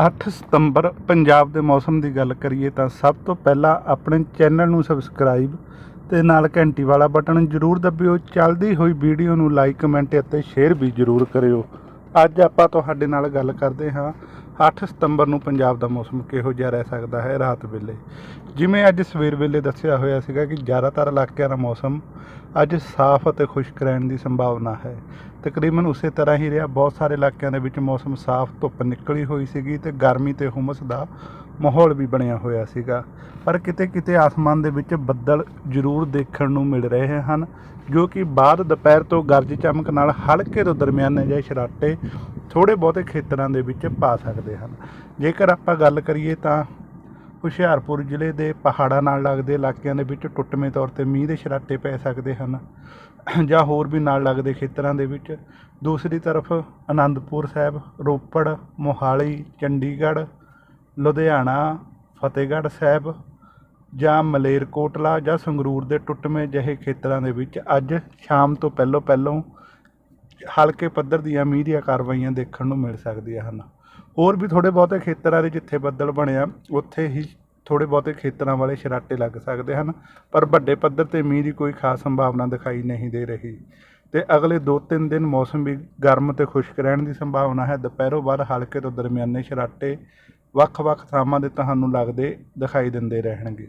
8 ਸਤੰਬਰ ਪੰਜਾਬ ਦੇ ਮੌਸਮ ਦੀ ਗੱਲ ਕਰੀਏ ਤਾਂ ਸਭ ਤੋਂ ਪਹਿਲਾਂ ਆਪਣੇ ਚੈਨਲ ਨੂੰ ਸਬਸਕ੍ਰਾਈਬ ਤੇ ਨਾਲ ਘੰਟੀ ਵਾਲਾ ਬਟਨ ਜ਼ਰੂਰ ਦਬਿਓ। ਚੱਲਦੀ ਹੋਈ ਵੀਡੀਓ ਨੂੰ ਲਾਈਕ, ਕਮੈਂਟ ਅਤੇ ਸ਼ੇਅਰ ਵੀ ਜ਼ਰੂਰ ਕਰਿਓ। ਅੱਜ ਆਪਾਂ ਤੁਹਾਡੇ ਨਾਲ ਗੱਲ ਕਰਦੇ ਹਾਂ 8 ਸਤੰਬਰ ਨੂੰ ਪੰਜਾਬ ਦਾ ਮੌਸਮ ਕਿਹੋ ਜਿਹਾ ਰਹਿ ਸਕਦਾ ਹੈ ਰਾਤ ਵੇਲੇ? ਜਿਵੇਂ ਅੱਜ ਸਵੇਰ ਵੇਲੇ ਦੱਸਿਆ ਹੋਇਆ ਸੀਗਾ ਕਿ ਜ਼ਿਆਦਾਤਰ ਇਲਾਕਿਆਂ ਦਾ ਮੌਸਮ ਅੱਜ ਸਾਫ਼ ਅਤੇ ਖੁਸ਼ਕ ਰਹਿਣ ਦੀ ਸੰਭਾਵਨਾ ਹੈ। ਤਕਰੀਬਨ ਉਸੇ ਤਰ੍ਹਾਂ ਹੀ ਰਿਹਾ। ਬਹੁਤ ਸਾਰੇ ਇਲਾਕਿਆਂ ਦੇ ਵਿੱਚ ਮੌਸਮ ਸਾਫ਼, ਧੁੱਪ ਨਿਕਲੀ ਹੋਈ ਸੀਗੀ ਤੇ ਗਰਮੀ ਤੇ ਹੁਮਸ ਦਾ ਮਾਹੌਲ ਵੀ ਬਣਿਆ ਹੋਇਆ ਸੀਗਾ। ਪਰ ਕਿਤੇ ਕਿਤੇ ਆਸਮਾਨ ਦੇ ਵਿੱਚ ਬੱਦਲ ਜ਼ਰੂਰ ਦੇਖਣ ਨੂੰ ਮਿਲ ਰਹੇ ਹਨ, ਜੋ ਕਿ ਬਾਅਦ ਦੁਪਹਿਰ ਤੋਂ ਗਰਜ ਚਮਕ ਨਾਲ ਹਲਕੇ ਤੋਂ ਦਰਮਿਆਨੇ ਜਿਹੇ ਸ਼ਰਾਟੇ ਥੋੜੇ ਬਹੁਤੇ ਖੇਤਰਾਂ ਦੇ ਵਿੱਚ ਪਾ ਸਕਦੇ ਹਨ। ਜੇਕਰ ਆਪਾਂ ਗੱਲ ਕਰੀਏ ਤਾਂ ਹੁਸ਼ਿਆਰਪੁਰ ਜ਼ਿਲ੍ਹੇ ਦੇ ਪਹਾੜਾਂ ਨਾਲ ਲੱਗਦੇ ਇਲਾਕਿਆਂ ਦੇ ਵਿੱਚ ਟੁੱਟਵੇਂ ਤੌਰ ਤੇ ਮੀਂਹ ਦੇ ਛਰਾਟੇ ਪੈ ਸਕਦੇ ਹਨ ਜਾਂ ਹੋਰ ਵੀ ਨਾਲ ਲੱਗਦੇ ਖੇਤਰਾਂ ਦੇ ਵਿੱਚ। ਦੂਸਰੀ ਤਰਫ ਆਨੰਦਪੁਰ ਸਾਹਿਬ, ਰੋਪੜ, ਮੋਹਾਲੀ, ਚੰਡੀਗੜ੍ਹ, ਲੁਧਿਆਣਾ, ਫਤਿਹਗੜ੍ਹ ਸਾਹਿਬ ਜਾਂ ਮਲੇਰਕੋਟਲਾ ਜਾਂ ਸੰਗਰੂਰ ਦੇ ਟੁੱਟਵੇਂ ਜਿਹੇ ਖੇਤਰਾਂ ਦੇ ਵਿੱਚ ਅੱਜ ਸ਼ਾਮ ਤੋਂ ਪਹਿਲਾਂ ਪਹਿਲਾਂ ਹਲਕੇ ਪੱਧਰ ਦੀਆਂ ਮੀਂਹ ਦੀਆਂ ਕਾਰਵਾਈਆਂ ਦੇਖਣ ਨੂੰ ਮਿਲ ਸਕਦੀਆਂ ਹਨ। ਹੋਰ ਵੀ ਥੋੜੇ ਬਹੁਤੇ ਖੇਤਰਾਂ ਦੇ ਜਿੱਥੇ ਬੱਦਲ ਬਣਿਆ ਉੱਥੇ ਹੀ ਥੋੜੇ ਬਹੁਤੇ ਖੇਤਰਾਂ ਵਾਲੇ ਸ਼ਰਾਟੇ ਲੱਗ ਸਕਦੇ ਹਨ, ਪਰ ਵੱਡੇ ਪੱਧਰ ਤੇ ਮੀਂਹ ਦੀ ਕੋਈ ਖਾਸ ਸੰਭਾਵਨਾ ਦਿਖਾਈ ਨਹੀਂ ਦੇ ਰਹੀ। ਤੇ ਅਗਲੇ 2-3 ਦਿਨ ਮੌਸਮ ਵੀ ਗਰਮ ਤੇ ਖੁਸ਼ਕ ਰਹਿਣ ਦੀ ਸੰਭਾਵਨਾ ਹੈ। ਦੁਪਹਿਰੋਂ ਬਾਅਦ ਹਲਕੇ ਤੋਂ ਦਰਮਿਆਨੇ ਸ਼ਰਾਟੇ ਵੱਖ-ਵੱਖ ਥਾਵਾਂ ਦੇ ਤੁਹਾਨੂੰ ਲੱਗਦੇ ਦਿਖਾਈ ਦਿੰਦੇ ਰਹਿਣਗੇ।